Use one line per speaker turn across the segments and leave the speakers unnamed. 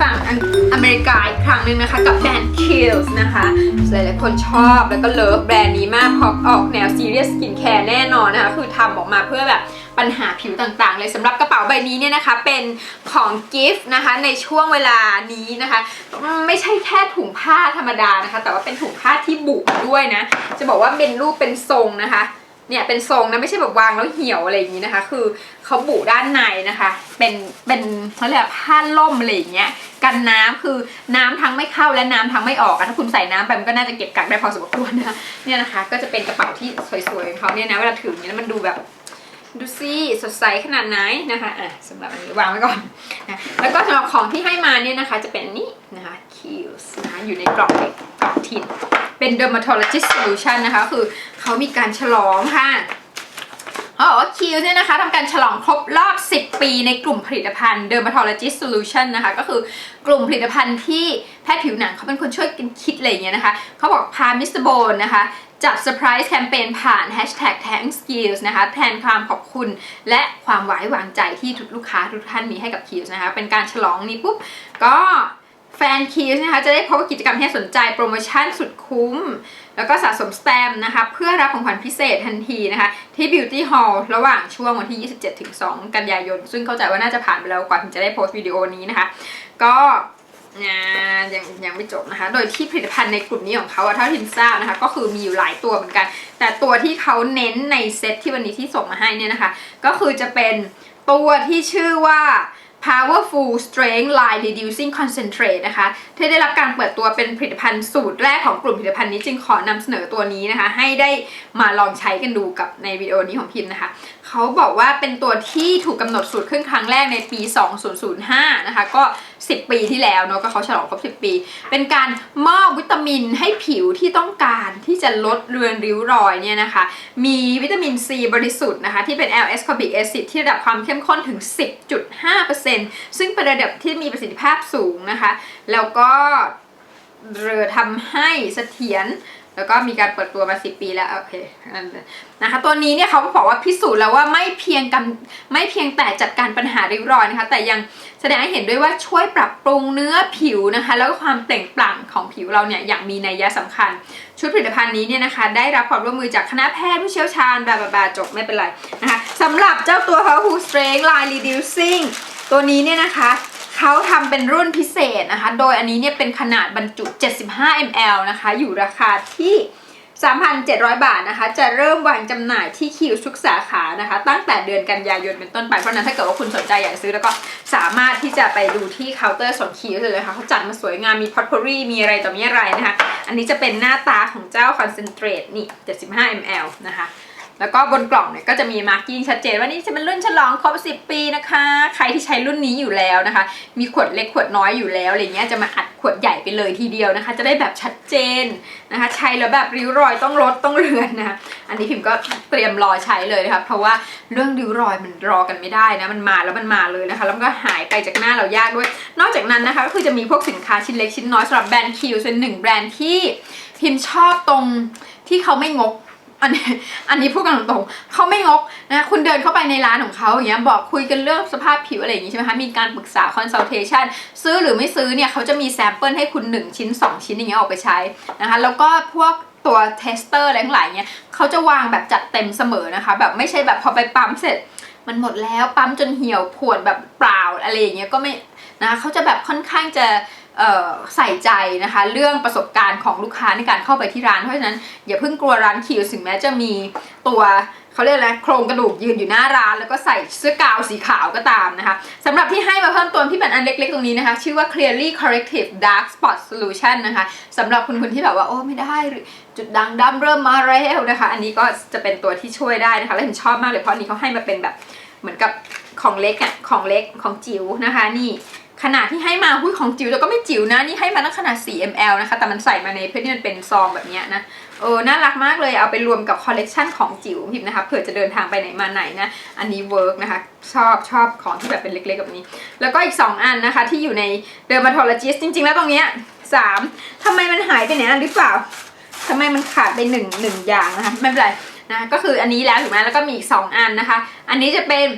ฝั่งอเมริกาอีกครั้งหนึ่งนะคะ กับแบรนด์ Kiehl's นะคะ หลายๆคนชอบแล้วก็เลิฟแบรนด์นี้มากเพราะออกแนว Serious Skin Care แน่นอนนะคะ คือทำออกมาเพื่อแบบปัญหาผิวต่างๆ เลยสำหรับกระเป๋าใบนี้เนี่ยนะคะ เป็นของกิฟต์นะคะในช่วงเวลานี้นะคะ ไม่ใช่แค่ถุงผ้าธรรมดานะคะ แต่ว่าเป็นถุงผ้าที่บุด้วยนะ จะบอกว่าเป็นรูปเป็นทรงนะคะ เนี่ยเป็นทรงนะไม่ใช่แบบวางแล้วเหี่ยวอะไรอย่างนี้นะคะ คือเขาบุด้านในนะคะ เป็นเป็นเขาเรียกว่าผ้าล่มอะไรอย่างเงี้ยกันน้ำคือน้ำทั้งไม่เข้าและน้ำทั้งไม่ออกอะถ้าคุณใส่น้ำไปมันก็น่าจะเก็บกักได้พอสมควรนะเนี่ยนะคะ ก็จะเป็นกระเป๋าที่สวยๆของเขาเนี่ยนะเวลาถืออย่างนี้แล้วมันดูแบบดูสิสดใสขนาดไหนนะคะอะสำหรับอันนี้วางไว้ก่อนนะแล้วก็สำหรับของที่ให้มาเนี่ยนะคะ จะเป็นนี้นะคะ Kiehl's นะอยู่ในกล่องเล็กกล่องทินเป็น dermatologist solution นะคะ คือเขามีการฉลองค่ะเขาบอกว่าคิวเนี่ยนะคะทำการฉลองครบรอบ 10 ปีในกลุ่มผลิตภัณฑ์ dermatologist solution นะคะ ก็คือกลุ่มผลิตภัณฑ์ที่แพทย์ผิวหนังเขาเป็นคนช่วยกันคิดอะไรอย่างเงี้ยนะคะ เขาบอกพามิสเตอร์โบนนะคะจัดเซอร์ไพรส์แคมเปญผ่าน hashtag thank skills นะคะ แทนความขอบคุณและความไว้วางใจที่ทุกลูกค้าทุกท่านมีให้กับ Kills นะคะ เป็นการฉลองนี้ปุ๊บ ก็ แฟน Kills นะคะจะได้พบกับกิจกรรมที่สนใจโปรโมชั่นสุดคุ้ม แล้วก็สะสมสแตมป์นะคะ เพื่อรับของขวัญพิเศษทันทีนะคะ ที่ Beauty Hall ระหว่างช่วงวันที่ 27-2 กันยายน ซึ่งเข้าใจว่าน่าจะผ่านไปแล้วกว่าถึงจะได้โพสต์วิดีโอนี้นะคะ ก็ยังยังไม่จบนะคะ โดยที่ผลิตภัณฑ์ในกลุ่มนี้ของเขาเท่าที่ทิมทราบนะคะ ก็คือมีอยู่หลายตัวเหมือนกัน แต่ตัวที่เขาเน้นในเซตที่วันนี้ที่ส่งมาให้เนี่ยนะคะ ก็คือจะเป็นตัวที่ชื่อว่า Powerful Strength Line Reducing Concentrate นะคะที่ได้รับการเปิดตัวเป็นผลิตภัณฑ์สูตรแรกของกลุ่มผลิตภัณฑ์นี้จึงขอนำเสนอตัวนี้นะคะ ให้ได้มาลองใช้กันดูกับในวิดีโอนี้ของพิมพ์นะคะ เขาบอกว่าเป็นตัวที่ถูกกำหนดสูตรขึ้นครั้งแรกในปี 2005 นะคะ ก็ 10 ปีที่แล้วเนาะก็เขาฉลองครบ 10 ปี เป็นการมอบวิตามินให้ผิวที่ต้องการที่จะลดเรือนริ้วรอยเนี่ยนะคะ มีวิตามินซีบริสุทธิ์นะคะ ที่เป็น L ascorbic acid ที่ระดับความเข้มข้นถึง 10.5%ซึ่งเป็นระดับที่มีประสิทธิภาพสูงนะคะ แล้วก็เรือทำให้เสถียร แล้วก็มีการเปิดตัวมา10ปีแล้วโอเคนะคะตัวนี้เนี่ยเขาก็บอกว่าพิสูจน์แล้วว่าไม่เพียงกำไม่เพียงแต่จัดการปัญหาริ้วรอยนะคะ แต่ยังแสดงให้เห็นด้วยว่าช่วยปรับปรุงเนื้อผิวนะคะ แล้วก็ความเปล่งปลั่งของผิวเราเนี่ยอย่างมีนัยยะสำคัญ ชุดผลิตภัณฑ์นี้เนี่ยนะคะ ได้รับความร่วมมือจากคณะแพทย์ผู้เชี่ยวชาญบาบาบาจบไม่เป็นไรนะคะสำหรับเจ้าตัว Powerful Strength Line Reducing ตัวนี้เนี่ยนะคะเขาทำเป็นรุ่นพิเศษนะคะ โดยอันนี้เนี่ยเป็นขนาดบรรจุ 75 ml นะคะ อยู่ราคาที่ 3,700 บาทนะคะ จะเริ่มวางจำหน่ายที่คิวทุกสาขานะคะ ตั้งแต่เดือนกันยายนเป็นต้นไป เพราะนั้นถ้าเกิดว่าคุณสนใจอยากซื้อแล้วก็สามารถที่จะไปดูที่เคาน์เตอร์ส่วนคิวเลยค่ะเขาจัดมาสวยงามมีพอตพอรี่มีอะไรต่อมีอะไรนะคะ อันนี้จะเป็นหน้าตาของเจ้าคอนเซนเทรตนี่ 75 ml นะคะ แล้วก็บนกล่องเนี่ยก็จะมีมาร์กิ้งชัดเจนว่านี่จะเป็นรุ่นฉลองครบ 10 ปีนะคะ ใครที่ใช้รุ่นนี้อยู่แล้วนะคะ มีขวดเล็กขวดน้อยอยู่แล้วอะไรเงี้ยจะมาอัดขวดใหญ่ไปเลยทีเดียวนะคะ จะได้แบบชัดเจนนะคะ ใช้แล้วแบบริ้วรอยต้องลดต้องเลือนนะคะอันนี้พิมก็เตรียมรอใช้เลยนะคะเพราะว่าเรื่องริ้วรอยมันรอกันไม่ได้นะมันมาแล้วมันมาเลยนะคะแล้วมันก็หายไปจากหน้าเรายากด้วย นอกจากนั้นนะคะก็คือจะมีพวกสินค้าชิ้นเล็กชิ้นน้อยสำหรับแบรนด์คิวเป็นหนึ่งแบรนด์ที่พิมชอบตรงที่เขาไม่งก อันนี้อันนี้พูดกันตรงๆเขาไม่งกนะคุณเดินเข้าไปในร้านของเขาอย่างเงี้ยบอกคุยกันเรื่องสภาพผิวอะไรอย่างงี้ใช่ไหมคะมีการปรึกษา consultation ซื้อหรือไม่ซื้อเนี่ยเขาจะมีแซมเปิลให้คุณ 1 ชิ้น 2 ชิ้นอย่างเงี้ยออกไปใช้นะคะแล้วก็พวกตัวเทสเตอร์อะไรทั้งหลายเนี่ยเขาจะวางแบบจัดเต็มเสมอนะคะ แบบไม่ใช่แบบพอไปปั๊มเสร็จ มันหมดแล้วปั๊มจนเหี่ยวขวดแบบเปล่าอะไรอย่างเงี้ยก็ไม่นะะเขาจะแบบค่อนข้างจะ ใส่ใจนะคะเรื่องประสบการณ์ของลูกค้าในการเข้าไปที่ร้าน เพราะฉะนั้นอย่าเพิ่งกลัวร้านคิวถึงแม้จะมีตัวเขาเรียกอะไรโครงกระดูกยืนอยู่หน้าร้าน แล้วก็ใส่เสื้อกาวสีขาวก็ตามนะคะสำหรับที่ให้มาเพิ่มติมที่เป็นอันเล็กๆตรงนี้นะคะ ชื่อว่า clearly corrective dark spot solution นะคะสำหรับคุณคุณที่แบบว่าโอ้ไม่ได้จุดด่างดำเริ่มมาแล้วนะคะ อันนี้ก็จะเป็นตัวที่ช่วยได้นะคะและผมชอบมากเลยเพราะอันนี้เขาให้มาเป็นแบบ เหมือนกับของเล็กอะของเล็กของจิ๋วนะคะ นี่ขนาดที่ให้มาหุ้ยของจิ๋วแต่ก็ไม่จิ๋วนะนี่ให้มาตั้งขนาด 4 ml นะคะ แต่มันใส่มาในเพื่อที่มันเป็นซองแบบนี้นะเออน่ารักมากเลยเอาไปรวมกับคอลเลกชันของจิ๋วพิมนะคะเผื่อจะเดินทางไปไหนมาไหนนะอันนี้เวิร์กนะคะ ชอบชอบของที่แบบเป็นเล็กๆแบบนี้ แล้วก็อีก 2 อันนะคะ ที่อยู่ในเดอร์มาทโลจิสจริง ๆ แล้วตรงเนี้ยสามทำไมมันหายไปไหนอันหรือเปล่าทำไมมันขาดไปหนึ่งหนึ่งอย่างนะคะไม่เป็นไร นะก็คืออันนี้แล้วถูกไหมแล้วก็มีอีก 2 อันนะคะ อันนี้จะเป็น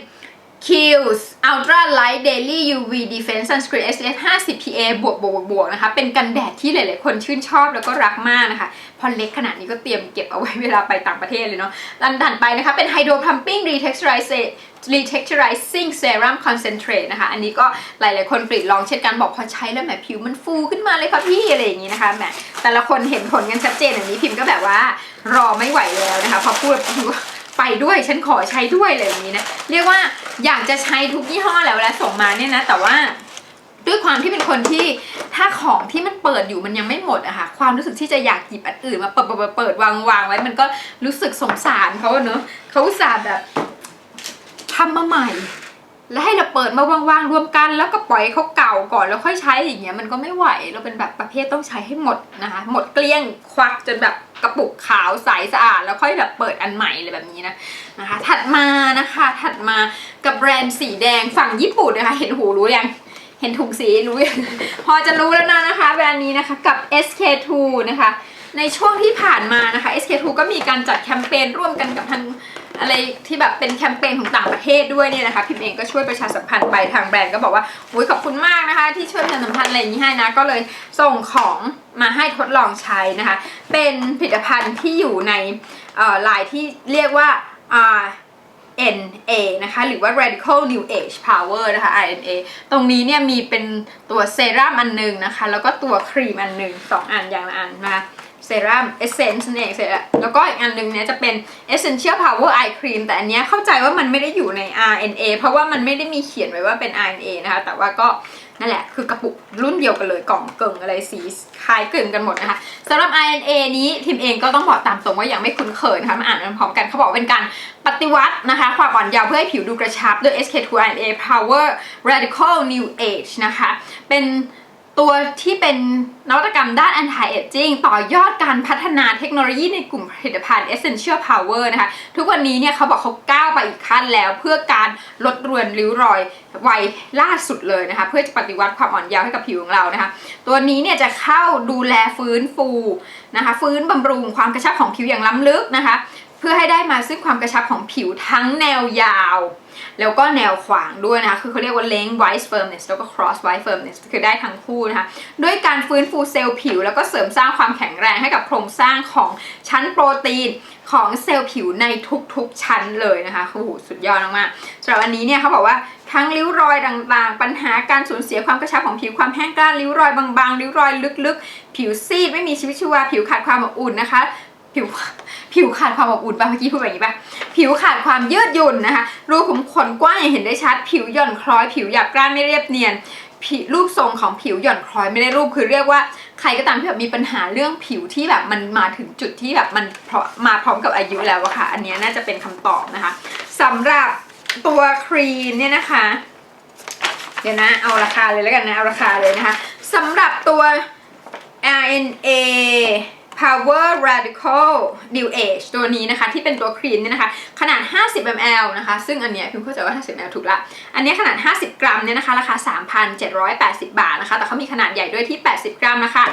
Kills Ultra Light Daily UV Defense Sunscreen SPF 50 PA บวกบวกบวกนะคะ เป็นกันแดดที่หลาย ๆ คนชื่นชอบแล้วก็รักมากนะคะ พอเล็กขนาดนี้ก็เตรียมเก็บเอาไว้เวลาไปต่างประเทศเลยเนาะลันดันไปนะคะ เป็น Hydro Pumping Retexturizing Retexturizing Serum Concentrate นะคะ อันนี้ก็หลายๆคนกรีดลองเช่นกันบอกพอใช้แล้วแหมผิวมันฟูขึ้นมาเลยค่ะพี่อะไรอย่างนี้นะคะแหมแต่ละคนเห็นผลกันชัดเจนอย่างนี้พิมพ์ก็แบบว่ารอไม่ไหวแล้วนะคะพอพูดไปด้วยฉันขอใช้ด้วยเลยอย่างนี้นะเรียกว่าอยากจะใช้ทุกยี่ห้อแล้วเวลาส่งมาเนี่ยนะแต่ว่าด้วยความที่เป็นคนที่ถ้าของที่มันเปิดอยู่มันยังไม่หมดอะค่ะความรู้สึกที่จะอยากหยิบอันอื่นมาเปิดเปิดเปิดวางวางไว้มันก็รู้สึกสงสารเขาเนอะเขาอุตส่าห์แบบ ทำมาใหม่ แล้วให้เราเปิดมาวางๆรวมกัน แล้วก็ปล่อยเขาเก่าก่อนแล้วค่อยใช้อย่างเงี้ยมันก็ไม่ไหวเราเป็นแบบประเภทต้องใช้ให้หมดนะคะหมดเกลี้ยงควักจนแบบกระปุกขาวใสสะอาด แล้วค่อยแบบเปิดอันใหม่เลยแบบนี้นะนะคะ ถัดมานะคะถัดมากับแบรนด์สีแดงฝั่งญี่ปุ่นนะคะ เห็นหูรู้ยังเห็นถุงสีรู้ยังพอจะรู้แล้วนะนะคะ แบรนด์นี้นะคะกับ SK2 นะคะในช่วงที่ผ่านมานะคะ SK2 ก็มีการจัดแคมเปญร่วมกันกับทาง อะไรที่แบบเป็นแคมเปญของต่างประเทศด้วยเนี่ยนะคะพิมเองก็ช่วยประชาสัมพันธ์ไปทางแบรนด์ก็บอกว่าอุ้ยขอบคุณมากนะคะ ที่ช่วยประชาสัมพันธ์อะไรอย่างนี้ให้นะก็เลยส่งของมาให้ทดลองใช้นะคะ เป็นผลิตภัณฑ์ที่อยู่ในลายที่เรียกว่า R NA นะคะ หรือว่า Radical New Age Power นะคะ RNA ตรงนี้เนี่ยมีเป็นตัวเซรั่มอันหนึงนะคะ แล้วก็ตัวครีมอันหนึ่งสองอันอย่างละอันนะคะ เซรั่มเอเซนส์เนี่ยเสร็จแล้วแล้วก็อีกอันหนึงเนี่ยจะเป็น Essential Power Eye Cream แต่อันเนี้ยเข้าใจว่ามันไม่ได้อยู่ใน RNA เพราะว่ามันไม่ได้มีเขียนไว้ว่าเป็น RNA นะคะ แต่ว่าก็นั่นแหละ คือกระปุกรุ่นเดียวกันเลยกล่องเกิงอะไรสีคล้ายเกลึงกันหมดนะคะสำหรับ RNA นี้ทีมเองก็ต้องบอกตามตรงว่ายังไม่คุ้นเคยนะคะมาอ่านพร้อมกันเขาบอกเป็นการปฏิวัตินะคะ ความอ่อนเยาว์เพื่อให้ผิวดูกระชับด้วย SK2 RNA Power Radical New Age นะคะ เป็น ตัวที่เป็นนวัตกรรมด้าน anti aging ต่อยอดการพัฒนาเทคโนโลยีในกลุ่มผลิตภัณฑ์ essential power นะคะ ทุกวันนี้เนี่ยเขาบอกเขาก้าวไปอีกขั้นแล้วเพื่อการลดรวนริ้วรอยวัยล่าสุดเลยนะคะ เพื่อจะปฏิวัติความอ่อนเยาว์ให้กับผิวของเรานะคะ ตัวนี้เนี่ยจะเข้าดูแลฟื้นฟูนะคะ ฟื้นบำรุงความกระชับของผิวอย่างล้ำลึกนะคะ เพื่อให้ได้มาซึ่งความกระชับของผิวทั้งแนวยาว แล้วก็แนวขวางด้วยนะคะ คือเขาเรียกว่า length wise firmness แล้วก็ cross wise firmness คือได้ทั้งคู่นะคะ ด้วยการฟื้นฟูเซลล์ผิว แล้วก็เสริมสร้างความแข็งแรงให้กับโครงสร้างของชั้นโปรตีนของเซลล์ผิวในทุกๆชั้นเลยนะคะโอ้โหสุดยอดมากๆสำหรับอันนี้เนี่ยเขาบอกว่าทั้งริ้วรอยต่างๆ ปัญหาการสูญเสียความกระชับของผิวความแห้งกร้านริ้วรอยบางๆริ้วรอยลึกๆ ผิวซีดไม่มีชีวิตชีวาผิวขาดความอบอุ่นนะคะ ผิวผิวขาดความอบอุ่นป่ะเมื่อกี้พูดแบบนี้ป่ะผิวขาดความยืดหยุ่นนะคะรูขุมขนกว้างอย่างเห็นได้ชัด ผิวหย่อนคล้อย ผิวหยาบกร้านไม่เรียบเนียนรูปทรงของผิวหย่อนคล้อยไม่ได้รูปคือเรียกว่าใครก็ตามที่แบบมีปัญหาเรื่องผิวที่แบบมันมาถึงจุดที่แบบมันเพราะมาพร้อมกับอายุแล้วอะค่ะ อันนี้น่าจะเป็นคำตอบนะคะสำหรับตัวครีมเนี่ยนะคะ เดี๋ยวนะเอาราคาเลยแล้วกันนะเอาราคาเลยนะคะสำหรับตัว RNA Power Radical New Age ตัวนี้นะคะ ที่เป็นตัวครีมเนี่ยนะคะ ขนาด 50 ml นะคะ ซึ่งอันเนี้ยพิมเข้าใจว่า 50 ml ถูกละ อันเนี้ยขนาด 50 กรัมเนี่ยนะคะ ราคา 3,780 บาทนะคะ แต่เขามีขนาดใหญ่ด้วยที่ 80 กรัมนะคะ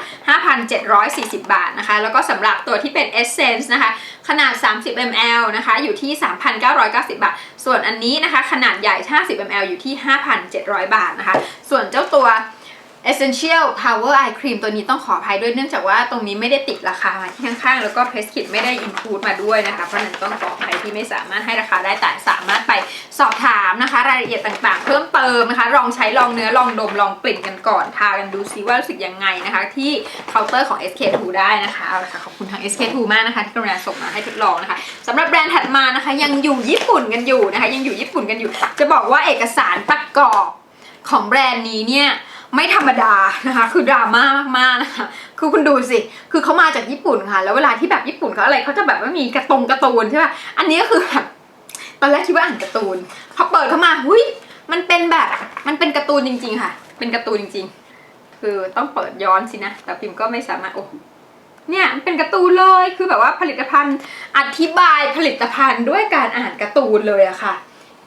5,740 บาทนะคะ แล้วก็สำหรับตัวที่เป็น Essence นะคะ ขนาด 30 ml นะคะ อยู่ที่ 3,990 บาท ส่วนอันนี้นะคะ ขนาดใหญ่ 50 ml อยู่ที่ 5,700 บาทนะคะ ส่วนเจ้าตัว Essential Power Eye Cream ตัวนี้ต้องขออภัยด้วยเนื่องจากว่าตรงนี้ไม่ได้ติดราคามาที่ข้างๆ แล้วก็ Press Kit ไม่ได้ include มาด้วยนะคะ เพราะนั้นต้องขออภัยที่ไม่สามารถให้ราคาได้แต่สามารถไปสอบถามนะคะ รายละเอียดต่างๆ เพิ่มเติมนะคะ ลองใช้ลองเนื้อลองดมลองกลิ่นกันก่อนทากันดูซิว่ารู้สึกยังไงนะคะ ที่เคาน์เตอร์ของ SK2 ได้นะคะเอาละค่ะขอบคุณทาง SK2 มากนะคะที่กรุณาส่งมาให้ทดลองนะคะสำหรับแบรนด์ถัดมานะคะ ยังอยู่ญี่ปุ่นกันอยู่นะคะ ยังอยู่ญี่ปุ่นกันอยู่ จะบอกว่าเอกสารประกอบของแบรนด์นี้เนี่ย ไม่ธรรมดานะคะ คือดราม่ามากๆนะคะคือคุณดูสิคือเขามาจากญี่ปุ่นค่ะ แล้วเวลาที่แบบญี่ปุ่นเขาอะไรเขาจะแบบว่ามีกระตรงกร์ตูนใช่ป่ะอันนี้ก็คือแบบตอนแรกคิดว่าอ่านการ์ตูนพอเปิดเข้ามาหุยมันเป็นแบบมันเป็นการ์ตูนจริง ๆ ค่ะ เป็นการ์ตูนจริง ๆ คือต้องเปิดย้อนสินะแต่พิมพ์ก็ไม่สามารถโอ้เนี่ยเป็นการ์ตูนเลยคือแบบว่าผลิตภัณฑ์อธิบายผลิตภัณฑ์ด้วยการอ่านการ์ตูนเลยอะค่ะ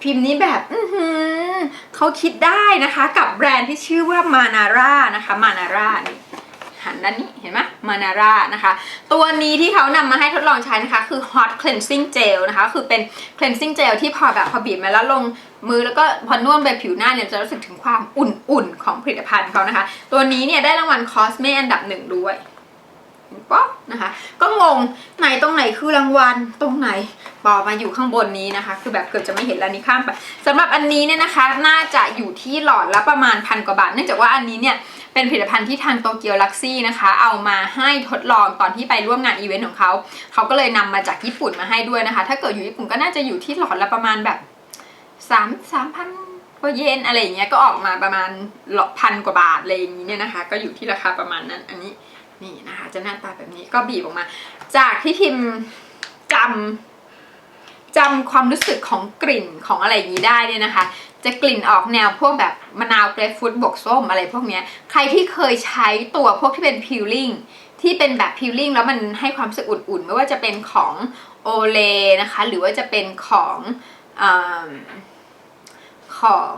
พิมพ์นี้แบบอือหือเขาคิดได้นะคะ กับแบรนด์ที่ชื่อว่ามานาร่านะคะมานาร่านี่หันด้านนี้เห็นไหมมานาร่านะคะ ตัวนี้ที่เขานำมาให้ทดลองใช้นะคะ คือ hot cleansing gel นะคะ คือเป็น cleansing gel ที่พอแบบพอบีบมาแล้วลงมือแล้วก็พอนวดไปผิวหน้าเนี่ยจะรู้สึกถึงความอุ่นๆของผลิตภัณฑ์เขานะคะ ตัวนี้เนี่ยได้รางวัลคอสเมอันดับหนึ่งด้วย ป๊อกนะคะ ก็งงไหนตรงไหนคือรางวัลตรงไหนบอมาอยู่ข้างบนนี้นะคะ คือแบบเกือบจะไม่เห็นแล้วนี่ข้ามไปสำหรับอันนี้เนี่ยนะคะน่าจะอยู่ที่หลอดละประมาณพันกว่าบาทเนื่องจากว่าอันนี้เนี่ยเป็นผลิตภัณฑ์ที่ทางโตเกียวลักซี่นะคะ เอามาให้ทดลองตอนที่ไปร่วมงานอีเวนต์ของเขาเขาก็เลยนำมาจากญี่ปุ่นมาให้ด้วยนะคะ ถ้าเกิดอยู่ญี่ปุ่นก็น่าจะอยู่ที่หลอดละประมาณแบบสามสามพันกว่าเยนอะไรอย่างเงี้ยก็ออกมาประมาณหลอดพันกว่าบาทอะไรอย่างนี้เนี่ยนะคะ ก็อยู่ที่ราคาประมาณนั้นอันนี้ นี่นะคะจะหน้าตาแบบนี้ก็บีบออกมา จากที่พิมพ์จำจำความรู้สึกของกลิ่นของอะไรอย่างนี้ได้เนี่ยนะคะ จะกลิ่นออกแนวพวกแบบมะนาวเกรฟฟรุตบวกส้มอะไรพวกเนี้ยใครที่เคยใช้ตัวพวกที่เป็นพิลลิ่งที่เป็นแบบพิลลิ่งแล้วมันให้ความรู้สึกอุ่นๆ ไม่ว่าจะเป็นของโอเลนะคะ หรือว่าจะเป็นของอของ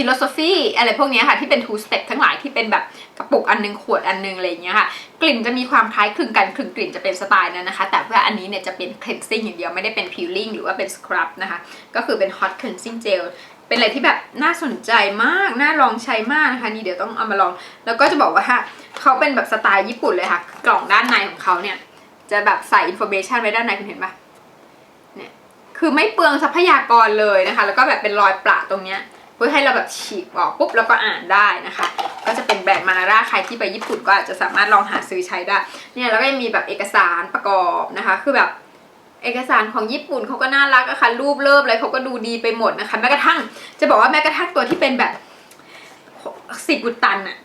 ฟิโลโซฟีอะไรพวกนี้ค่ะที่เป็น two step ทั้งหลายที่เป็นแบบกระปุกอันนึงขวดอันนึงอะไรอย่างเงี้ยค่ะกลิ่นจะมีความคล้ายคลึงกันคือกลิ่นจะเป็นสไตล์นั้นนะคะ แต่ว่าอันนี้เนี่ยจะเป็น cleansing อย่างเดียวไม่ได้เป็น peeling หรือว่าเป็น scrub นะคะก็คือเป็น hot cleansing gel เป็นอะไรที่แบบน่าสนใจมาก น่าลองใช้มากนะคะนี่เดี๋ยวต้องเอามาลอง แล้วก็จะบอกว่าเขาเป็นแบบสไตล์ญี่ปุ่นเลยค่ะ กล่องด้านในของเขาเนี่ย จะแบบใส่ information ไว้ด้านในคุณเห็นปะเนี่ยคือไม่เปลืองทรัพยากรเลยนะคะ แล้วก็แบบเป็นรอยประตรงเนี้ย เพื่อให้เราแบบฉีกออกปุ๊บแล้วก็อ่านได้นะคะ ก็จะเป็นแบรนด์มาร่าใครที่ไปญี่ปุ่นก็อาจจะสามารถลองหาซื้อใช้ได้ เนี่ยแล้วก็ยังมีแบบเอกสารประกอบนะคะ คือแบบเอกสารของญี่ปุ่นเขาก็น่ารักอะค่ะรูปเลิฟอะไรเขาก็ดูดีไปหมดนะคะแม้กระทั่ง จะบอกว่าแม้กระทั่งตัวที่เป็นแบบสีกุตันอะ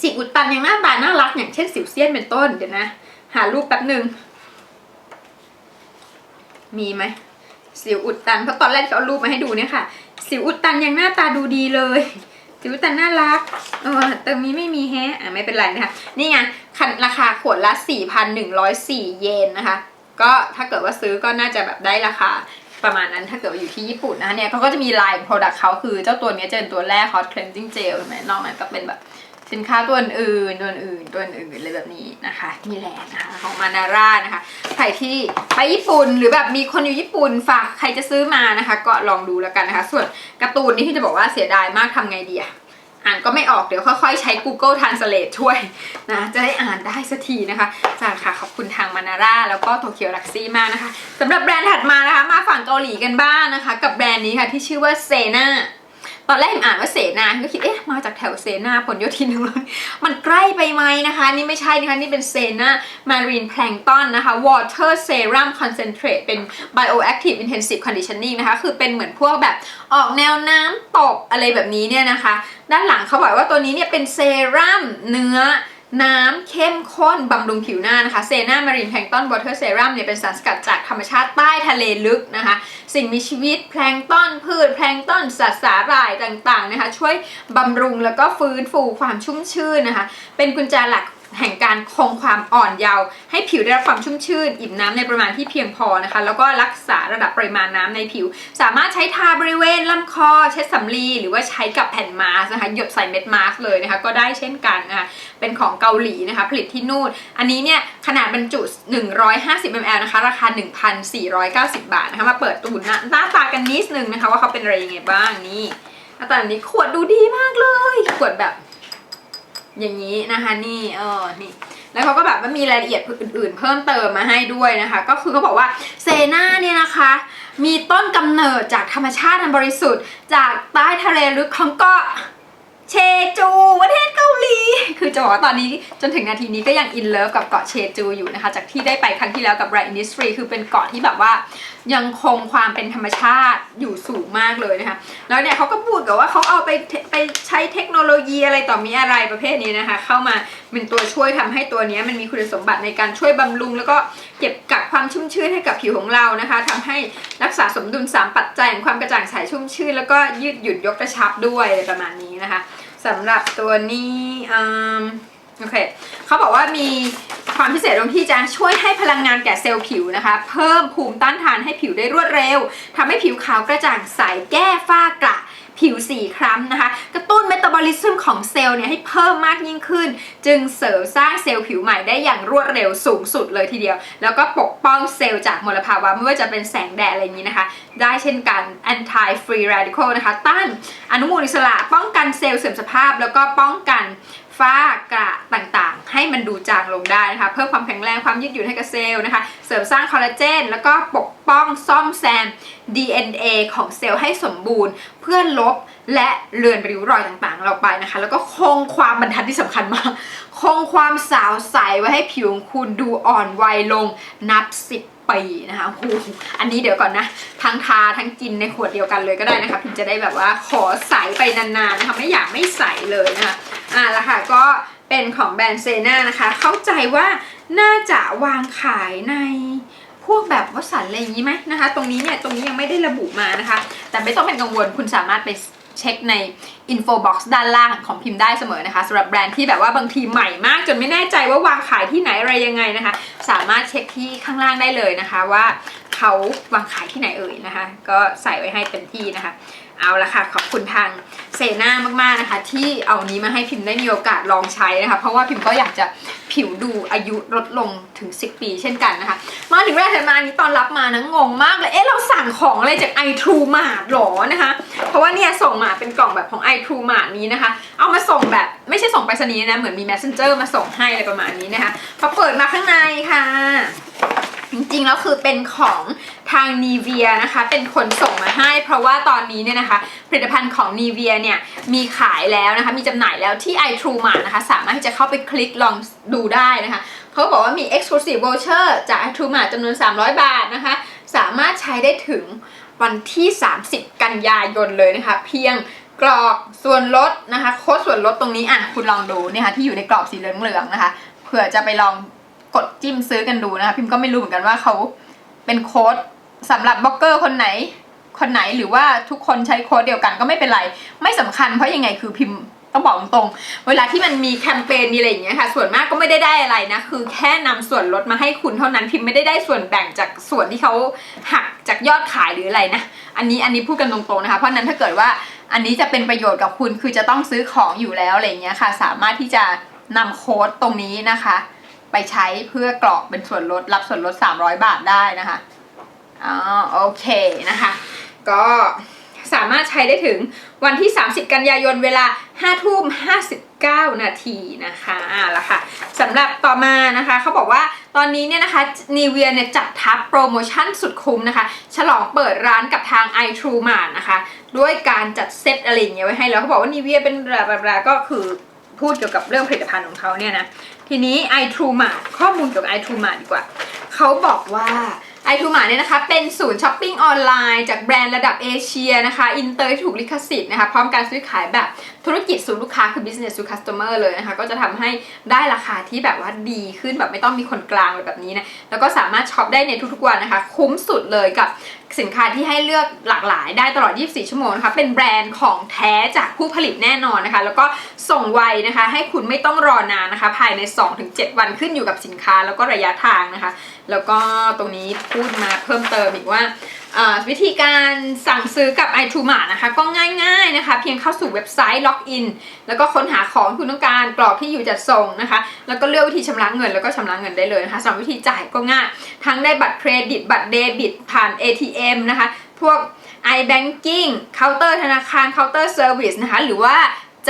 สีกุตันยังหน้าตาน่ารักอย่างเช่นสิวเซียนเป็นต้นเดี๋ยวนะ หารูปแป๊บหนึ่งมีไหมสิวอุดตันเพราะตอนแรกที่เอารูปมาให้ดูเนี่ยค่ะ สิวอุดตันยังหน้าตาดูดีเลย สิวอุดตันน่ารักเออเต่นี้ไม่มีแฮะอะไม่เป็นไรนะคะนี่ไงคันราคาขวดละ 4,104 เยนนะคะ ก็ถ้าเกิดว่าซื้อก็น่าจะแบบได้ราคาประมาณนั้นถ้าเกิดว่าอยู่ที่ญี่ปุ่นนะคะเนี่ยเขาก็จะมีไลน์ product เขาคือเจ้าตัวนี้จะเป็นตัวแรก hot cleansing gel ใช่ไหมนอกนั้นก็เป็นแบบ สินค้าตัวอื่นตัวอื่นตัวอื่นเลยแบบนี้นะคะนี่แหละนะคะของมานาร่านะคะใครที่ไปญี่ปุ่นหรือแบบมีคนอยู่ญี่ปุ่นฝากใครจะซื้อมานะคะ ก็ลองดูแล้วกันนะคะ ส่วนการ์ตูนนี่ที่จะบอกว่าเสียดายมากทำไงดีอะอ่านก็ไม่ออกเดี๋ยวค่อยๆ ใช้ Google Translate ช่วยนะ จะได้อ่านได้สักทีนะคะจ้าค่ะขอบคุณทางมานาร่าแล้วก็โตเกียวลักซี่มากนะคะสำหรับแบรนด์ถัดมานะคะ มาฝั่งเกาหลีกันบ้างนะคะ กับแบรนด์นี้ค่ะที่ชื่อว่าเซนา ตอนแรกอ่านว่าเสนาก็คิดเอ๊ะมาจากแถวเซนาผลโยธินเลย มันใกล้ไปไหมนะคะ นี่ไม่ใช่นะคะ นี่เป็นเซนามารีนแพลงตอนนะคะ water serum concentrate เป็น bioactive intensive conditioning นะคะ คือเป็นเหมือนพวกแบบออกแนวน้ำตกอะไรแบบนี้เนี่ยนะคะ ด้านหลังเขาบอกว่าตัวนี้เนี่ยเป็นเซรั่มเนื้อ น้ำเข้มข้นบำรุงผิวหน้านะคะเซนามารีนแพลงต้นวอเตอร์เซรั่มเนี่ยเป็นสารสกัดจากธรรมชาติใต้ทะเลลึกนะคะ สิ่งมีชีวิตแพลงต้นพืช แพลงต้นสัตว์สาหร่ายต่างๆนะคะ ช่วยบำรุงแล้วก็ฟื้นฟูความชุ่มชื่นนะคะ เป็นกุญแจหลัก แห่งการคงความอ่อนเยาว์ให้ผิวได้รับความชุ่มชื่น อิ่มน้ำในประมาณที่เพียงพอนะคะ แล้วก็รักษาระดับปริมาณน้ำในผิว สามารถใช้ทาบริเวณลำคอ เช็ดสำลี หรือว่าใช้กับแผ่นมาสก์นะคะหยดใส่เม็ดมาสเลยนะคะ ก็ได้เช่นกันนะคะเป็นของเกาหลีนะคะ ผลิตที่นู่น อันนี้เนี่ยขนาดบรรจุ 150 ml นะคะ ราคา 1,490 บาทนะคะมาเปิดตูนหน้าหน้าตากันนิดนึงนะคะ ว่าเขาเป็นอะไรยังไงบ้างนี่หน้าตาแบบนี้ขวดดูดีมากเลย ขวดแบบ อย่างนี้นะคะ นี่เออนี่แล้วเขาก็แบบว่ามีรายละเอียดอื่น ๆ เพิ่มเติมมาให้ด้วยนะคะ ก็คือเขาบอกว่าเซนาเนี่ยนะคะ มีต้นกำเนิดจากธรรมชาติอันบริสุทธิ์ จากใต้ทะเลลึกของเกาะเชจูประเทศเกาหลี คือจะบอกว่าตอนนี้จนถึงนาทีนี้ก็ยังอินเลิฟกับเกาะเชจูอยู่นะคะ จากที่ได้ไปครั้งที่แล้วกับ Bright Industry คือเป็นเกาะที่แบบว่า ยังคงความเป็นธรรมชาติอยู่สูงมากเลยนะคะ แล้วเนี่ยเขาก็พูดกับว่าเขาเอาไปไปใช้เทคโนโลยีอะไรต่อมีอะไรประเภทนี้นะคะ เข้ามาเป็นตัวช่วยทำให้ตัวนี้มันมีคุณสมบัติในการช่วยบำรุง แล้วก็เก็บกักความชุ่มชื้นให้กับผิวของเรานะคะทำให้รักษาสมดุลสามปัจจัยของความกระจ่างใสชุ่มชื้นแล้วก็ยืดหยุ่นยกกระชับด้วยประมาณนี้นะคะสำหรับตัวนี้อืม โอเคเขาบอกว่ามีความพิเศษตรงที่จะช่วยให้พลังงานแก่เซลล์ผิวนะคะ เพิ่มภูมิต้านทานให้ผิวได้รวดเร็วทำให้ผิวขาวกระจ่างใสแก้ฝ้ากระผิวสีคล้ำนะคะ กระตุ้นเมตาบอลิซึมของเซลล์เนี่ยให้เพิ่มมากยิ่งขึ้น จึงเสริมสร้างเซลล์ผิวใหม่ได้อย่างรวดเร็วสูงสุดเลยทีเดียว แล้วก็ปกป้องเซลล์จากมลภาวะไม่ว่าจะเป็นแสงแดดอะไรนี้นะคะ ได้เช่นกัน anti free radical นะคะ ต้านอนุมูลอิสระป้องกันเซลล์เสื่อมสภาพ แล้วก็ป้องกัน ฝ้ากระต่างๆ ให้มันดูจางลงได้นะคะ เพิ่มความแข็งแรงความยืดหยุ่นให้กับเซลล์นะคะ เสริมสร้างคอลลาเจน แล้วก็ปกป้องซ่อมแซม DNA ของเซลล์ให้สมบูรณ์ เพื่อลบและเลือนริ้วรอยต่างๆ เราไปนะคะ แล้วก็คงความบรรทัดที่สำคัญมาก คงความสาวใสไว้ให้ผิวของคุณดูอ่อนวัยลงนับ10ปีนะคะโอ้อันนี้เดี๋ยวก่อนนะ ทั้งทาทั้งกินในขวดเดียวกันเลยก็ได้นะคะพิมจะได้แบบว่าขอใสไปนานๆนะคะ ไม่อยากไม่ใสเลยนะคะ อะล้วค่ะก็เป็นของแบรนด์เซน่านะคะ เข้าใจว่าน่าจะวางขายในพวกแบบวัสันอะไรอย่างนี้ไหมนะคะ ตรงนี้เนี่ยตรงนี้ยังไม่ได้ระบุมานะคะ แต่ไม่ต้องเป็นกังวลคุณสามารถไปเช็คใน info box ด้านล่างของพิมพ์ได้เสมอนะคะสำหรับแบรนด์ที่แบบว่าบางทีใหม่มาก จนไม่แน่ใจว่าวางขายที่ไหนอะไรยังไงนะคะ สามารถเช็คที่ข้างล่างได้เลยนะคะว่า เขาวางขายที่ไหนเอ่ยนะคะ ก็ใส่ไว้ให้เต็มที่นะคะ เอาละค่ะขอบคุณทางเซน่ามากๆนะคะ ที่เอานี้มาให้พิมพ์ได้มีโอกาสลองใช้นะคะ เพราะว่าพิมพ์ก็อยากจะผิวดูอายุลดลงถึง 10 ปีเช่นกันนะคะ มาถึงแรกถัดมานี้ตอนรับมานะงงมากเลย เอ๊ะเราสั่งของอะไรจาก i True Mart หรอนะคะ เพราะว่าเนี่ยส่งมาเป็นกล่องแบบของ i True Mart นี้นะคะ เอามาส่งแบบไม่ใช่ส่งไปรษณีย์นะ เหมือนมี Messenger มาส่งให้อะไรประมาณนี้นะคะพอเปิดมาข้างในค่ะ จริงๆแล้วคือเป็นของทาง n ีเวียนะคะ เป็นคนส่งมาให้ เพราะว่าตอนนี้เนี่ยนะคะ ผลิตภัณฑ์ของ n ีเวียเนี่ยมีขายแล้วนะคะ มีจำหน่ายแล้วที่ i True Mart นะคะ สามารถที่จะเข้าไปคลิกลองดูได้นะคะเขาบอกว่ามี exclusive voucher จาก i True Mart จำนวน 300 บาทนะคะ สามารถใช้ได้ถึงวันที่ 30 กันยายนเลยนะคะ เพียงกรอกส่วนลดนะคะ โค้ดส่วนลดตรงนี้อะคุณลองดูเนี่ยค่ะที่อยู่ในกรอบสีเหลืองๆนะคะเผื่อจะไปลอง กดจิ้มซื้อกันดูนะคะพิมพ์ก็ไม่รู้เหมือนกันว่าเขาเป็นโค้ดสำหรับบล็อกเกอร์คนไหน คนไหนหรือว่าทุกคนใช้โค้ดเดียวกันก็ไม่เป็นไร ไม่สำคัญเพราะยังไงคือพิมพ์ต้องบอกตรงเวลาที่มันมีแคมเปญมีอะไรอย่างเงี้ยค่ะ ส่วนมากก็ไม่ได้ได้อะไรนะ คือแค่นำส่วนลดมาให้คุณเท่านั้นพิมพ์ไม่ได้ได้ส่วนแบ่งจากส่วนที่เขาหักจากยอดขายหรืออะไรนะ อันนี้อันนี้พูดกันตรงๆนะคะ เพราะนั้นถ้าเกิดว่าอันนี้จะเป็นประโยชน์กับคุณคือจะต้องซื้อของอยู่แล้วอะไรเงี้ยค่ะ สามารถที่จะนำโค้ดตรงนี้นะคะ ไปใช้เพื่อกรอกเป็นส่วนลดรับส่วนลด 300 บาทได้นะคะอ๋อโอเคนะคะ ก็สามารถใช้ได้ถึงวันที่ 30 กันยายนเวลา5ทุ่ม59 นาทีนะคะอ่าละค่ะสำหรับต่อมานะคะเขาบอกว่าตอนนี้เนี่ยนะคะนีเวียเนี่ยจัดทับโปรโมชั่นสุดคุ้มนะคะ ฉลองเปิดร้านกับทาง i True Mart นะคะ ด้วยการจัดเซตอะไรเงี้ยไว้ให้แล้วเขาบอกว่านีเวียเป็นบลาบบก็คือพูดเกี่ยวกับเรื่องผลิตภัณฑ์ของเขาเนี่ยนะ ทีนี้ i True Mart ข้อมูลเกี่ยวกับ i True Mart ดีกว่าเขาบอกว่า i True Mart เนี่ยนะคะ เป็นศูนย์ช้อปปิ้งออนไลน์จากแบรนด์ระดับเอเชียนะคะ อินเตอร์ที่ถูกลิขสิทธิ์นะคะ พร้อมการซื้อขายแบบธุรกิจสู่ลูกค้าคือ business to customer เลยนะคะ ก็จะทำให้ได้ราคาที่แบบว่าดีขึ้นแบบไม่ต้องมีคนกลางอะไรแบบนี้นะ แล้วก็สามารถช็อปได้ในทุกๆวันนะคะ คุ้มสุดเลยกับ สินค้าที่ให้เลือกหลากหลายได้ตลอด 24 ชั่วโมงนะคะเป็นแบรนด์ของแท้จากผู้ผลิตแน่นอนนะคะ แล้วก็ส่งไวนะคะ ให้คุณไม่ต้องรอนานนะคะ ภายใน 2-7 วันขึ้นอยู่กับสินค้าแล้วก็ระยะทางนะคะ แล้วก็ตรงนี้พูดมาเพิ่มเติมอีกว่า วิธีการสั่งซื้อกับ i t u m a นะคะ ก็ง่ายๆนะคะ เพียงเข้าสู่เว็บไซต์ล็อกอินแล้วก็ค้นหาของที่คุณต้องการกรอกที่อยู่จัดส่งนะคะ แล้วก็เลือกวิธีชำระเงินแล้วก็ชำระเงินได้เลยนะคะสำหรับวิธีจ่ายก็ง่าย ทั้งได้บัตรเครดิต บัตรเดบิต ผ่าน ATM นะคะ พวก iBanking เคาน์เตอร์ธนาคารเคาน์เตอร์เซอร์วิสนะคะ หรือว่า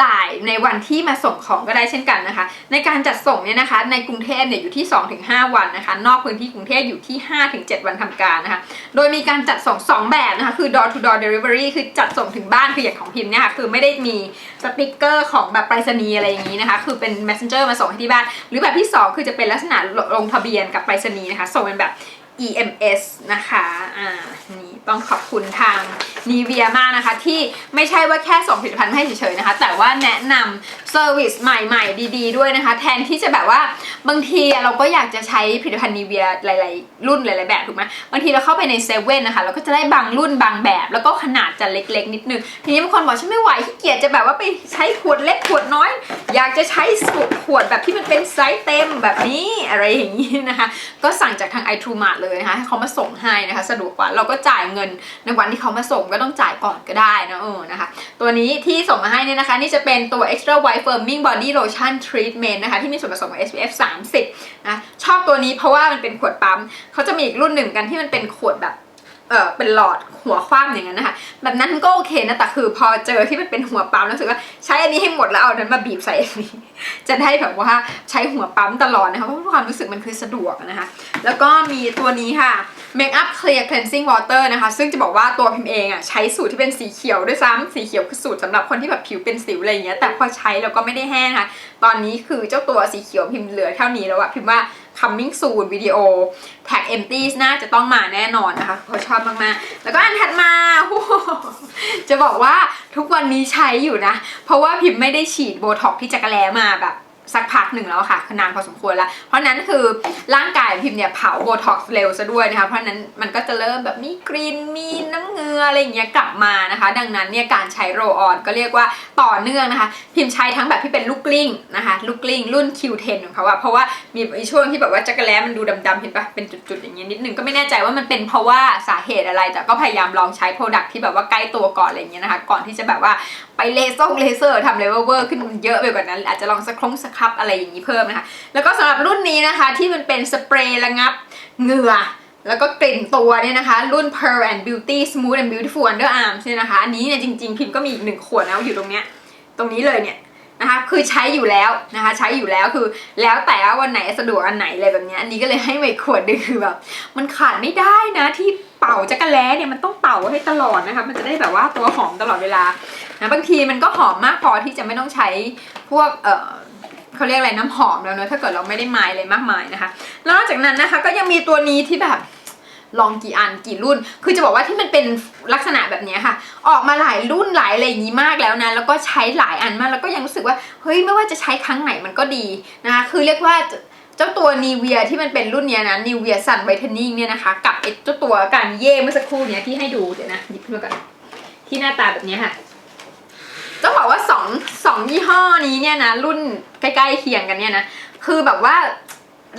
จ่ายในวันที่มาส่งของก็ได้เช่นกันนะคะ ในการจัดส่งเนี่ยนะคะ ในกรุงเทพเนี่ยอยู่ที่ 2-5 วันนะคะ นอกพื้นที่กรุงเทพอยู่ที่ 5-7 วันทำการนะคะ โดยมีการจัดส่ง 2 แบบนะคะ คือ door to door delivery คือจัดส่งถึงบ้านคืออย่างของพิมพ์เนี่ยค่ะคือไม่ได้มีสติกเกอร์ของแบบไปรษณีย์อะไรอย่างนี้นะคะ คือเป็น messenger มาส่งให้ที่บ้าน หรือแบบที่ 2 คือจะเป็นลักษณะลงทะเบียนกับไปรษณีย์นะคะ ส่งเป็นแบบ EMS นะคะ อ่า นี่ ต้องขอบคุณทางนีเวียมากนะคะ ที่ไม่ใช่ว่าแค่ส่งผลิตภัณฑ์ให้เฉยๆนะคะ แต่ว่าแนะนำเซอร์วิสใหม่ๆ ดีๆ ด้วยนะคะ แทนที่จะแบบว่าบางทีเราก็อยากจะใช้ผลิตภัณฑ์นีเวียหลายๆ รุ่นหลายๆแบบถูกไหมบางทีเราเข้าไปในเซเว่นนะคะเราก็จะได้บางรุ่นบางแบบ แล้วก็ขนาดจะเล็ก ๆ นิดนึงทีนี้บางคนบอกฉันไม่ไหวขี้เกียจจะแบบว่าไปใช้ขวดเล็กขวดน้อย อยากจะใช้สุดขวดแบบที่มันเป็นไซส์เต็มแบบนี้อะไรอย่างนี้นะคะ ก็สั่งจากทาง i t r u e Mart เลยนะคะให้เขามาส่งให้นะคะ สะดวกกว่าเราก็จ่ายเงินในวันที่เขามาส่งก็ต้องจ่ายก่อนก็ได้นะเออนะคะ ตัวนี้ที่ส่งมาให้เนี่ยนะคะ นี่จะเป็นตัว extra white firming body lotion treatment นะคะ ที่มีส่วนผสมของ SPF 30นะชอบตัวนี้เพราะว่ามันเป็นขวดปั๊มเขาจะมีอีกรุ่นหนึ่งกันที่มันเป็นขวดแบบ เออเป็นหลอดหัวคว่ำอย่างนั้นนะคะแบบนั้นก็โอเคนะแต่คือพอเจอที่มันเป็นหัวปั๊มรู้สึกว่าใช้อันนี้ให้หมดแล้วเอาอันนั้นมาบีบใส่อันนี้ จะได้แบบว่าใช้หัวปั๊มตลอดนะคะเพราะความรู้สึกมันคือสะดวกนะคะ แล้วก็มีตัวนี้ค่ะ Make Up Clear Cleansing Water นะคะ ซึ่งจะบอกว่าตัวพิมเองอะใช้สูตรที่เป็นสีเขียวด้วยซ้ำสีเขียวคือสูตรสำหรับคนที่แบบผิวเป็นสิวอะไรอย่างเงี้ยแต่พอใช้แล้วก็ไม่ได้แห้งค่ะ ตอนนี้คือเจ้าตัวสีเขียวพิมเหลือเท่านี้แล้วอะพิมว่า coming soon วิดีโอ tag empty น่าจะต้องมาแน่นอนนะคะเพราะชอบมากๆ แล้วก็อันถัดมา จะบอกว่าทุกวันนี้ใช้อยู่นะ เพราะว่าพิมพ์ไม่ได้ฉีดโบท็อกที่จักรแล้มาแบบ สักพักหนึ่งแล้วค่ะคือนานพอสมควรแล้ว เพราะนั้นคือร่างกายพิมพ์เนี่ยเผาโบท็อกซ์เร็วซะด้วยนะคะเพราะนั้นมันก็จะเริ่มแบบมีกรีนมีน้ำเงืออะไรอย่างเงี้ยกลับมานะคะ ดังนั้นเนี่ยการใช้โรออนก็เรียกว่าต่อเนื่องนะคะ พิมพ์ใช้ทั้งแบบที่เป็นลูกกลิ้งนะคะลูกกลิ้งรุ่น Q10 ของเขาอะเพราะว่ามีช่วงที่แบบว่าจักรแล้มันดูดำๆเห็นปะเป็นจุดๆอย่างเงี้ยนิดนึงก็ไม่แน่ใจว่ามันเป็นเพราะว่าสาเหตุอะไรแต่ก็พยายามลองใช้โปรดักที่แบบว่าใกล้ตัวก่อนอะไรอย่างเงี้ยนะคะ ก่อนที่จะแบบว่า เลเซอร์เลเซอร์ทำเลเวอร์ขึ้นเยอะไปกว่านั้น อาจจะลองสครงสครับอะไรอย่างนี้เพิ่มนะคะ แล้วก็สำหรับรุ่นนี้นะคะที่มันเป็นสเปรย์ระงับเหงื่อแล้วก็กลิ่นตัวเนี่ยนะคะ รุ่น Pearl and Beauty Smooth and Beautiful Underarms เนี่ยนะคะ อันนี้เนี่ยจริงๆ พิมพ์ก็มีอีกหนึ่งขวดนะอยู่ตรงเนี้ยตรงนี้เลยเนี่ย นะคะคือใช้อยู่แล้วนะคะ ใช้อยู่แล้วคือแล้วแต่ว่าวันไหนสะดวกอันไหนอะไรแบบนี้อันนี้ก็เลยให้ไว้ขวดนึงคือแบบมันขาดไม่ได้นะที่เป่าจักรแล้เนี่ยมันต้องเป่าให้ตลอดนะคะ มันจะได้แบบว่าตัวหอมตลอดเวลานะบางทีมันก็หอมมากพอที่จะไม่ต้องใช้พวกเอ่อเขาเรียกอะไรน้ำหอมแล้วเนอะถ้าเกิดเราไม่ได้ไม้อะไรมากมายนะคะแล้วนอกจากนั้นนะคะ ก็ยังมีตัวนี้ที่แบบ ลองกี่อันกี่รุ่น คือจะบอกว่าที่มันเป็นลักษณะแบบนี้ค่ะ ออกมาหลายรุ่นหลายอะไรอย่างนี้มากแล้วนะ แล้วก็ใช้หลายอันมาก แล้วก็ยังรู้สึกว่า เฮ้ย ไม่ว่าจะใช้ครั้งไหนมันก็ดีนะคะ คือเรียกว่าเจ้าตัวนีเวียที่มันเป็นรุ่นเนี้ยนะนีเวียซันไวท์เทนนิ่งเนี่ยนะคะ กับไอ้เจ้าตัวการเย่เมื่อสักครู่เนี้ยที่ให้ดูเดี๋ยวนะหยิบขึ้นมาก่อนที่หน้าตาแบบนี้ค่ะต้องบอกว่าสองสองยี่ห้อนี้เนี่ยนะรุ่นใกล้ๆเคียงกันเนี่ยนะคือแบบว่า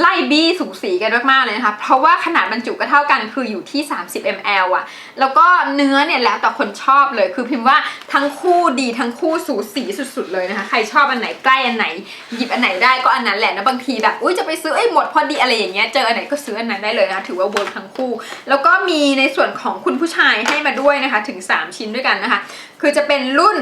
ไล่บี้สูสีกันมากๆเลยนะคะ เพราะว่าขนาดบรรจุก็เท่ากันคืออยู่ที่ 30 ml อะแล้วก็เนื้อเนี่ยแล้วแต่คนชอบเลย คือพิมพ์ว่าทั้งคู่ดีทั้งคู่สูสีสุดๆเลยนะคะ ใครชอบอันไหนใกล้อันไหน หยิบอันไหนได้ก็อันนั้นแหละนะบางทีแบบ อุ้ยจะไปซื้อไอ้หมดพอดีอะไรอย่างเงี้ย เจออันไหนก็ซื้ออันนั้นได้เลยนะคะถือว่าเวิร์กทั้งคู่ แล้วก็มีในส่วนของคุณผู้ชายให้มาด้วยนะคะ ถึง 3 ชิ้นด้วยกันนะคะ คือจะเป็นรุ่น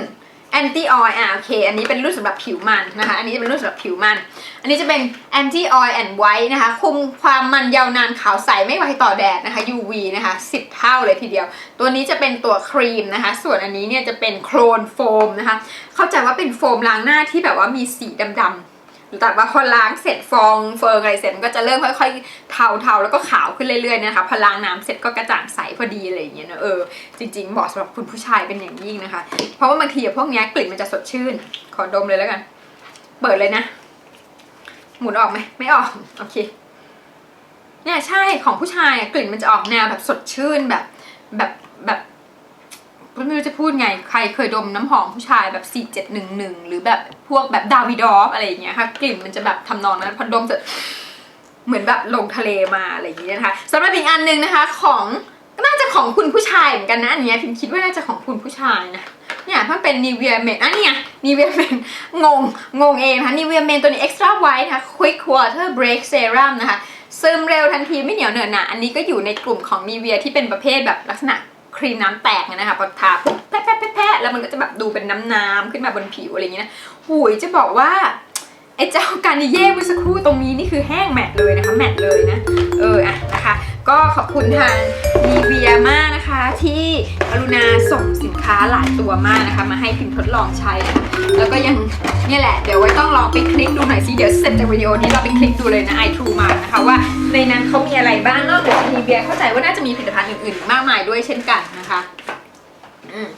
แอนตี้ออะโอเค อันนี้เป็นรุ่นสำหรับผิวมันนะคะ อันนี้จะเป็นรุ่นสำหรับผิวมัน อันนี้จะเป็น anti oil and white นะคะ คุมความมันยาวนานขาวใสไม่ไหวต่อแดดนะคะ UV นะคะ 10 เท่าเลยทีเดียว ตัวนี้จะเป็นตัวครีมนะคะ ส่วนอันนี้เนี่ยจะเป็นโคลนโฟมนะคะ เข้าใจว่าเป็นโฟมล้างหน้าที่แบบว่ามีสีดำๆ แต่ว่าพอล้างเสร็จฟองเฟิงอะไรเสร็จมันก็จะเริ่มค่อยๆ เทาๆแล้วก็ขาวขึ้นเรื่อยๆนะคะพอล้างน้ำเสร็จก็กระจ่างใสพอดีอะไรอย่างเงี้ยเนอะเออจริงๆเหมาะสำหรับคุณผู้ชายเป็นอย่างยิ่งนะคะ เพราะว่าบางทีพวกนี้กลิ่นมันจะสดชื่น ขอดมเลยแล้วกัน เปิดเลยนะ หมุนออกไหมไม่ออกโอเคเนี่ยใช่ของผู้ชายกลิ่นมันจะออกแนวแบบสดชื่นแบบแบบ ไม่รู้จะพูดไง ใครเคยดมน้ำหอมผู้ชายแบบ 4711 หรือแบบพวกแบบดาวิดอฟอะไรอย่างเงี้ยค่ะ กลิ่นมันจะแบบทำนองนั้น พอดมเสร็จเหมือนแบบลงทะเลมาอะไรอย่างเงี้ยนะคะสำหรับอีกอันหนึ่งนะคะของน่าจะของคุณผู้ชายเหมือนกันนะอันเนี้ยพิมคิดว่าน่าจะของคุณผู้ชายนะเนี่ยถ้าเป็นนิเวียเมนอะเนี่ยนิเวียเมนงงงงเองนะคะนิเวียเมนตัวนี้ extra white นะคะ quick water break serum นะคะซึมเร็วทันทีไม่เหนียวเหนอะหนะอันนี้ก็อยู่ในกลุ่มของนิเวียที่เป็นประเภทแบบลักษณะ ครีมน้ำแตกนะคะพอทาปุ๊บแพะแพะแพะแพะแล้วมันก็จะแบบดูเป็นน้ำๆขึ้นมาบนผิวอะไรอย่างเงี้ยนะหุยจะบอกว่า ไอ้เจ้าการนิเย่เมื่อสักครู่ตรงนี้นี่คือแห้งแมทเลยนะคะแมทเลยนะ เอออะนะคะ ก็ขอบคุณทางนีเวียมากนะคะ ที่กรุณาส่งสินค้าหลายตัวมากนะคะ มาให้พิมทดลองใช้นะคะแล้วก็ยังเนี่ยแหละ เดี๋ยวไว้ต้องลองไปคลิกดูหน่อยสิเดี๋ยวเสร็จจากวิดีโอนี้เราไปคลิกดูเลยนะ i t r u e มานะคะว่าในนั้นเขามีอะไรบ้างนอกจากนีเวียเข้าใจว่าน่าจะมีผลิตภัณฑ์อื่นๆ มากมายด้วยเช่นกันนะคะ อืม